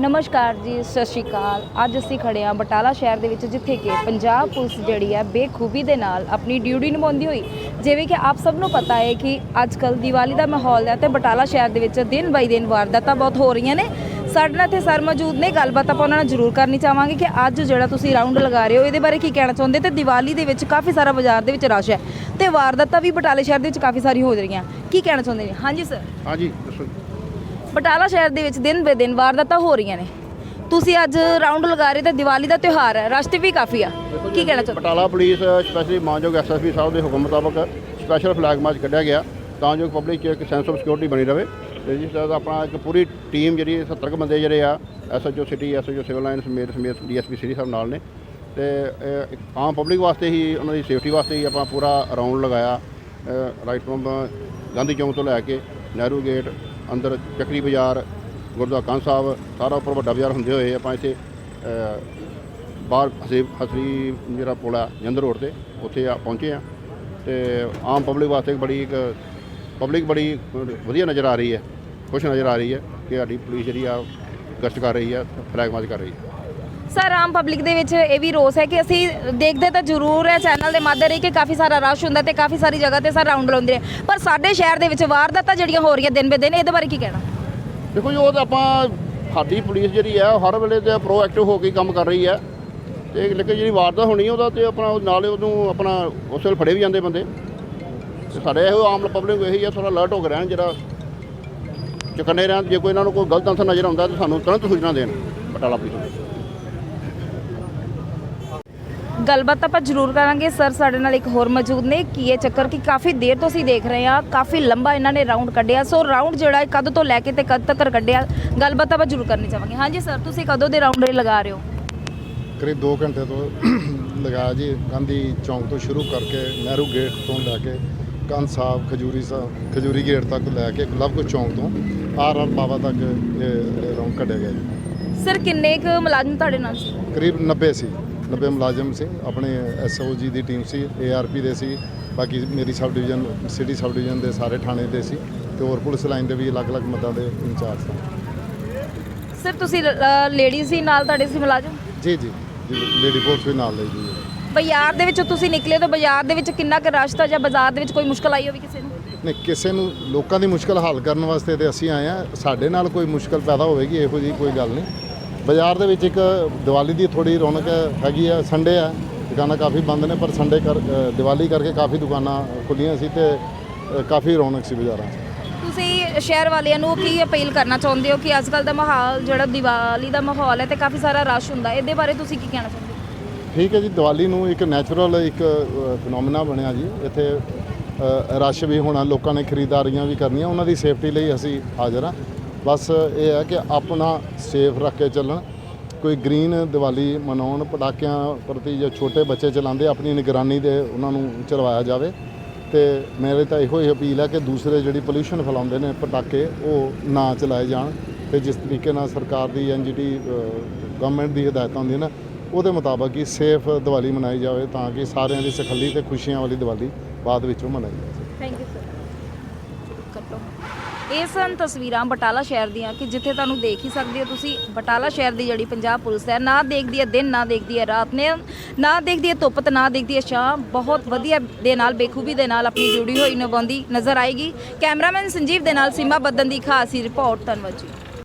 ਨਮਸਕਾਰ ਜੀ, ਸਤਿ ਸ਼੍ਰੀ ਅਕਾਲ। ਅੱਜ ਅਸੀਂ ਖੜੇ ਹਾਂ ਬਟਾਲਾ ਸ਼ਹਿਰ ਦੇ ਵਿੱਚ, ਜਿੱਥੇ ਕਿ ਪੰਜਾਬ ਪੁਲਿਸ ਜਿਹੜੀ ਹੈ ਬੇਖੂਬੀ ਦੇ ਨਾਲ ਆਪਣੀ ਡਿਊਟੀ ਨਿਭਾਉਂਦੀ ਹੋਈ। ਜਿਵੇਂ ਕਿ ਆਪ ਸਭ ਨੂੰ ਪਤਾ ਹੈ ਕਿ ਅੱਜ ਕੱਲ ਦੀਵਾਲੀ ਦਾ ਮਾਹੌਲ ਹੈ ਤੇ ਬਟਾਲਾ ਸ਼ਹਿਰ ਦੇ ਵਿੱਚ ਦਿਨ ਬਾਈ ਦਿਨ ਵਾਰਦਾਤਾਂ ਬਹੁਤ ਹੋ ਰਹੀਆਂ ਨੇ। ਸਾਡੇ ਨਾਲ ਇੱਥੇ ਸਰ ਮੌਜੂਦ ਨੇ, ਗੱਲਬਾਤ ਆਪਾਂ ਉਹਨਾਂ ਨਾਲ ਜ਼ਰੂਰ ਕਰਨੀ ਚਾਹਾਂਗੇ ਕਿ ਅੱਜ ਜਿਹੜਾ ਤੁਸੀਂ ਰਾਉਂਡ ਲਗਾ ਰਹੇ ਹੋ, ਇਹਦੇ ਬਾਰੇ ਕੀ ਕਹਿਣਾ ਚਾਹੁੰਦੇ? ਤੇ ਦੀਵਾਲੀ ਦੇ ਵਿੱਚ ਕਾਫੀ ਸਾਰਾ ਬਾਜ਼ਾਰ ਦੇ ਵਿੱਚ ਰਸ਼ ਹੈ ਤੇ ਵਾਰਦਾਤਾਂ ਵੀ ਬਟਾਲੇ ਸ਼ਹਿਰ ਦੇ ਵਿੱਚ ਕਾਫੀ ਸਾਰੀ ਹੋ ਰਹੀਆਂ। ਕੀ ਕਹਿਣਾ ਚਾਹੁੰਦੇ ਨੇ? ਹਾਂਜੀ, ਸਰ। ਹਾਂਜੀ, ਦੱਸੋ ਬਟਾਲਾ ਸ਼ਹਿਰ ਦੇ ਵਿੱਚ ਦਿਨ ਬੇ ਦਿਨ ਵਾਰਦਾਤਾਂ ਹੋ ਰਹੀਆਂ ਨੇ। ਤੁਸੀਂ ਅੱਜ ਰਾਉਂਡ ਲਗਾ ਰਹੇ ਤੇ ਦੀਵਾਲੀ ਦਾ ਤਿਉਹਾਰ ਹੈ। ਰਸ਼ ਤੇ ਵੀ ਕਾਫੀ ਆ। ਕੀ ਕਹਿਣਾ ਚਾਹੁੰਦੇ ਬਟਾਲਾ ਪੁਲਿਸ ਸਪੈਸ਼ਲੀ ਮਾਨਯੋਗ ਐਸਐਸਪੀ ਸਾਹਿਬ ਦੇ ਹੁਕਮ ਮੁਤਾਬਕ ਸਪੈਸ਼ਲ ਫਲੈਗ ਮਾਰਚ ਕੱਢਿਆ ਗਿਆ। ਤਾਂ ਜੋ ਪਬਲਿਕ 'ਚ ਇੱਕ ਸੈਂਸ ਆਫ ਸਿਕਿਉਰਿਟੀ ਬਣੀ ਰਵੇ। ਤੇ ਜਿਸ ਤਰ੍ਹਾਂ ਦਾ ਆਪਣਾ ਇੱਕ ਪੂਰੀ ਟੀਮ ਜਿਹੜੀ 70 ਕੁ ਬੰਦੇ ਜਿਹੜੇ ਆ SHO city SHO civil line ਸਮੇਤ ਸਮੇਤ ਡੀਐਸਪੀ ਸ੍ਰੀ ਸਾਹਿਬ ਨਾਲ ਨੇ। ਤੇ ਆਮ ਪਬਲਿਕ ਵਾਸਤੇ ਹੀ ਉਹਨਾਂ ਦੀ ਸੇਫਟੀ ਵਾਸਤੇ ਹੀ ਆਪਾਂ ਪੂਰਾ ਰਾਉਂਡ ਲਗਾਇਆ ਰਾਈਟ ਫਰੋਮ ਗਾਂਧੀ ਚੌਂਕ ਤੋਂ ਲੈ ਕੇ ਨਹਿਰੂ ਗੇਟ ਅੰਦਰ ਚੱਕਰੀ ਬਾਜ਼ਾਰ, ਗੁਰਦੁਆਰਾ ਕੰਨ ਸਾਹਿਬ, ਸਾਰਾ ਉੱਪਰ ਵੱਡਾ ਬਾਜ਼ਾਰ ਹੁੰਦੇ ਹੋਏ ਆਪਾਂ ਇੱਥੇ ਬਾਹਰ ਹਸੀ ਹਸਰੀ ਜਿਹੜਾ ਪੁਲ ਆ ਜੰਦਰ ਰੋਡ ਤੇ, ਉੱਥੇ ਆ ਪਹੁੰਚੇ ਆ ਤੇ ਆਮ ਪਬਲਿਕ ਵਾਸਤੇ ਬੜੀ ਇੱਕ ਪਬਲਿਕ ਬੜੀ ਵਧੀਆ ਨਜ਼ਰ ਆ ਰਹੀ ਹੈ, ਖੁਸ਼ ਨਜ਼ਰ ਆ ਰਹੀ ਹੈ ਕਿ ਸਾਡੀ ਪੁਲਿਸ ਜਿਹੜੀ ਆ ਗਸ਼ਤ ਕਰ ਰਹੀ ਹੈ, ਫਲੈਗ ਮਾਰਚ ਕਰ ਰਹੀ ਹੈ। ਸਰ ਆਮ ਪਬਲਿਕ ਦੇ ਵਿੱਚ ਇਹ ਵੀ ਰੋਸ ਹੈ ਕਿ ਅਸੀਂ ਦੇਖਦੇ ਤਾਂ ਜ਼ਰੂਰ ਹੈ ਚੈਨਲ ਦੇ ਮਾਧਿਅਮ ਰਾਹੀਂ ਕਿ ਕਾਫੀ ਸਾਰਾ ਰਸ਼ ਹੁੰਦਾ ਤੇ ਕਾਫੀ ਸਾਰੀ ਜਗ੍ਹਾ ਤੇ ਸਰ ਰਾਉਂਡ ਲਾਉਂਦੇ ਨੇ ਪਰ ਸਾਡੇ ਸ਼ਹਿਰ ਦੇ ਵਿੱਚ ਵਾਰਦਾਤਾਂ ਜਿਹੜੀਆਂ ਹੋ ਰਹੀਆਂ ਦਿਨ ਬੇ ਦਿਨ, ਇਹਦੇ ਬਾਰੇ ਕੀ ਕਹਿਣਾ? ਦੇਖੋ ਜੀ, ਉਹ ਤਾਂ ਆਪਾਂ ਸਾਡੀ ਪੁਲਿਸ ਜਿਹੜੀ ਹੈ ਹਰ ਵੇਲੇ ਤੇ ਪ੍ਰੋਐਕਟਿਵ ਹੋ ਕੇ ਕੰਮ ਕਰ ਰਹੀ ਹੈ। ਤੇ ਲੇਕਿਨ ਜਿਹੜੀ ਵਾਰਦਾਤ ਹੋਣੀ ਉਹਦਾ ਤੇ ਆਪਣਾ ਉਹ ਨਾਲ ਉਹਨੂੰ ਆਪਣਾ ਉਸ ਵੇਲੇ ਫੜੇ ਵੀ ਜਾਂਦੇ ਬੰਦੇ। ਤੇ ਸਾਡੇ ਇਹੋ ਆਮ ਪਬਲਿਕ ਇਹੀ ਹੈ ਥੋੜਾ ਅਲਰਟ ਹੋ ਕੇ ਰਹਿਣ ਜਿਹੜਾ ਚੁਕੰਨੇ ਰਹਿਣ। ਜੇ ਕੋਈ ਇਹਨਾਂ ਨੂੰ ਕੋਈ ਗਲਤ ਅੰਸਰ ਨਜ਼ਰ ਆਉਂਦਾ, ਤਾਂ ਸਾਨੂੰ ਤੁਰੰਤ ਸੂਚਨਾ ਦੇਣ ਬਟਾਲਾ ਪੁਲਿਸ ਨੂੰ। ਗੱਲਬਾਤ ਆਪਾਂ ਜ਼ਰੂਰ ਕਰਾਂਗੇ। ਸਰ ਸਾਡੇ ਨਾਲ ਇੱਕ ਹੋਰ ਮੌਜੂਦ ਨੇ। ਕੀ ਇਹ ਚੱਕਰ ਕਿ ਕਾਫੀ ਦੇਰ ਤੋਂ ਅਸੀਂ ਦੇਖ ਰਹੇ ਹਾਂ ਕਾਫੀ ਲੰਬਾ ਇਹਨਾਂ ਨੇ ਰਾਉਂਡ ਕੱਢਿਆ। ਸੋ ਰਾਉਂਡ ਜਿਹੜਾ ਹੈ ਕਦ ਤੋਂ ਲੈ ਕੇ ਤੇ ਕਦ ਤੱਕ ਕੱਢਿਆ ਗੱਲਬਾਤ ਆਪਾਂ ਜ਼ਰੂਰ ਕਰਨੀ ਚਾਹਾਂਗੇ। ਹਾਂਜੀ ਸਰ ਤੁਸੀਂ ਕਦੋਂ ਦੇ ਰਾਉਂਡ ਲਗਾ ਰਹੇ ਹੋ? ਕਰੀਬ 2 ਘੰਟੇ ਤੋਂ ਲਗਾਇਆ ਜੀ। ਗਾਂਧੀ ਚੌਂਕ ਤੋਂ ਸ਼ੁਰੂ ਕਰਕੇ ਨਹਿਰੂ ਗੇਟ ਤੋਂ ਲੈ ਕੇ ਕੰਨ ਸਾਹਿਬ ਖਜੂਰੀ ਸਾਹਿਬ ਖਜੂਰੀ ਗੇਟ ਤੱਕ ਲੈ ਕੇ ਲਵ ਕੁਸ਼ ਚੌਂਕ ਤੋਂ ਆਰ ਆਰ ਬਾਬਾ ਤੱਕ ਇਹ ਰੌਂਡ ਕੱਢਿਆ ਗਿਆ ਜੀ। ਸਰ ਕਿੰਨੇ ਕੁ ਮੁਲਾਜ਼ਮ ਤੁਹਾਡੇ ਨਾਲ ਸੀ? ਕਰੀਬ 90 ਸੀ। 90 ਮੁਲਾਜ਼ਮ ਸੀ ਆਪਣੇ ਐਸਓ ਜੀ ਦੀ ਟੀਮ ਸੀ ਏਆਰਪੀ ਦੇ ਸੀ ਬਾਕੀ ਮੇਰੀ sub division city sub division ਦੇ ਸਾਰੇ ਥਾਣੇ ਦੇ ਸੀ ਤੇ ਹੋਰ ਪੁਲਿਸ ਲਾਈਨ ਦੇ ਵੀ ਅਲੱਗ-ਅਲੱਗ ਮੱਦਾਂ ਦੇ ਇੰਚਾਰਜ ਸਨ ਸਰ ਤੁਸੀਂ ਲੇਡੀਜ਼ ਸੀ ਨਾਲ ਤੁਹਾਡੇ ਸੀ ਮੁਲਾਜ਼ਮ? ਜੀ ਜੀ ਜੀ ਲੇਡੀ ਫੋਰਸ ਵੀ ਨਾਲ ਲਈ ਜੀ। ਬਾਜ਼ਾਰ ਦੇ ਵਿੱਚ ਤੁਸੀਂ ਨਿਕਲੇ ਤਾਂ ਬਾਜ਼ਾਰ ਦੇ ਵਿੱਚ ਕਿੰਨਾ ਕੁ ਰਸ਼ ਤਾਂ ਜਾਂ ਬਾਜ਼ਾਰ ਦੇ ਵਿੱਚ ਕੋਈ ਮੁਸ਼ਕਲ ਆਈ ਹੋਵੇ ਕਿਸੇ ਨੂੰ? ਨਹੀਂ ਕਿਸੇ ਨੂੰ ਲੋਕਾਂ ਦੀ ਮੁਸ਼ਕਲ ਹੱਲ ਕਰਨ ਵਾਸਤੇ ਤੇ ਅਸੀਂ ਆਏ ਆ ਸਾਡੇ ਨਾਲ ਕੋਈ ਮੁਸ਼ਕਲ ਪੈਦਾ ਹੋਵੇਗੀ ਇਹੋ ਜੀ ਕੋਈ ਗੱਲ ਨਹੀਂ। ਬਾਜ਼ਾਰ ਦੇ ਵਿੱਚ ਇੱਕ ਦੀਵਾਲੀ ਦੀ ਥੋੜੀ ਰੌਣਕ ਹੈਗੀ ਆ ਸੰਡੇ ਆ ਦੁਕਾਨਾਂ ਕਾਫੀ ਬੰਦ ਨੇ ਪਰ ਸੰਡੇ ਕਰ ਦੀਵਾਲੀ ਕਰਕੇ ਕਾਫੀ ਦੁਕਾਨਾਂ ਖੁੱਲੀਆਂ ਸੀ ਤੇ ਕਾਫੀ ਰੌਣਕ ਸੀ ਬਾਜ਼ਾਰਾਂ 'ਚ। ਤੁਸੀਂ ਸ਼ਹਿਰ ਵਾਲਿਆਂ ਨੂੰ ਕੀ ਅਪੀਲ ਕਰਨਾ ਚਾਹੁੰਦੇ ਹੋ ਕਿ ਅੱਜ ਕੱਲ ਦਾ ਮਾਹੌਲ ਜਿਹੜਾ ਦੀਵਾਲੀ ਦਾ ਮਾਹੌਲ ਹੈ ਤੇ ਕਾਫੀ ਸਾਰਾ ਰਸ਼ ਹੁੰਦਾ ਇਹਦੇ ਬਾਰੇ ਤੁਸੀਂ ਕੀ ਕਹਿਣਾ ਚਾਹੁੰਦੇ ਹੋ? ਠੀਕ ਹੈ ਜੀ ਦੀਵਾਲੀ ਨੂੰ ਇੱਕ ਨੈਚੁਰਲ ਇੱਕ ਫਿਨੋਮੀਨਾ ਬਣਿਆ ਜੀ। ਇੱਥੇ ਰਸ਼ ਵੀ ਹੋਣਾ ਲੋਕਾਂ ਨੇ ਖਰੀਦਦਾਰੀਆਂ ਵੀ ਕਰਨੀਆਂ ਉਹਨਾਂ ਦੀ ਸੇਫਟੀ ਲਈ ਅਸੀਂ ਹਾਜ਼ਰ ਹਾਂ। ਬਸ ਇਹ ਹੈ ਕਿ ਆਪਣਾ ਸੇਫ ਰੱਖ ਕੇ ਚੱਲਣ। ਕੋਈ ਗ੍ਰੀਨ ਦੀਵਾਲੀ ਮਨਾਉਣ, ਪਟਾਕਿਆਂ ਪ੍ਰਤੀ ਜਾਂ ਛੋਟੇ ਬੱਚੇ ਚਲਾਉਂਦੇ, ਆਪਣੀ ਨਿਗਰਾਨੀ ਦੇ ਉਹਨਾਂ ਨੂੰ ਚਲਵਾਇਆ ਜਾਵੇ। ਤੇ ਮੇਰੇ ਤਾਂ ਇਹੋ ਹੀ ਅਪੀਲ ਹੈ ਕਿ ਦੂਸਰੇ ਜਿਹੜੀ ਪੋਲੂਸ਼ਨ ਫੈਲਾਉਂਦੇ ਨੇ ਪਟਾਕੇ, ਉਹ ਨਾ ਚਲਾਏ ਜਾਣ। ਤੇ ਜਿਸ ਤਰੀਕੇ ਨਾਲ ਸਰਕਾਰ ਦੀ ਐਨਜੀਟੀ ਗਵਰਨਮੈਂਟ ਦੀ ਹਦਾਇਤਾਂ ਹੁੰਦੀਆਂ ਨਾ, ਉਹਦੇ ਮੁਤਾਬਕ ਹੀ ਸੇਫ ਦੀਵਾਲੀ ਮਨਾਈ ਜਾਵੇ, ਤਾਂ ਕਿ ਸਾਰਿਆਂ ਦੀ ਸਖੱਲੀ ਤੇ ਖੁਸ਼ੀਆਂ ਵਾਲੀ ਦੀਵਾਲੀ ਬਾਅਦ ਵਿੱਚੋਂ ਮਨਾਈ ਜਾਵੇ। ਇਹ ਸਨ ਤਸਵੀਰਾਂ ਬਟਾਲਾ ਸ਼ਹਿਰ ਦੀਆਂ ਕਿ ਜਿੱਥੇ ਤੁਹਾਨੂੰ ਦੇਖ ਹੀ ਸਕਦੇ ਹੋ ਤੁਸੀਂ। ਬਟਾਲਾ ਸ਼ਹਿਰ ਦੀ ਜਿਹੜੀ ਪੰਜਾਬ ਪੁਲਿਸ ਹੈ, ਨਾ ਦੇਖਦੀ ਹੈ ਦਿਨ, ਨਾ ਦੇਖਦੀ ਹੈ ਰਾਤ ਨੇ। ਨਾ ਦੇਖਦੀ ਹੈ ਧੁੱਪ ਤੇ ਨਾ ਦੇਖਦੀ ਹੈ ਸ਼ਾਮ। ਬਹੁਤ ਵਧੀਆ ਦੇ ਨਾਲ, ਬੇਖੂਬੀ ਦੇ ਨਾਲ ਆਪਣੀ ਡਿਊਟੀ ਹੋਈ ਨਿਭਾਉਂਦੀ ਨਜ਼ਰ ਆਏਗੀ। ਕੈਮਰਾਮੈਨ ਸੰਜੀਵ ਦੇ ਨਾਲ ਸੀਮਾ ਬੱਦਨ ਦੀ ਖਾਸ ਰਿਪੋਰਟ, ਧੰਨਵਾਦ ਜੀ।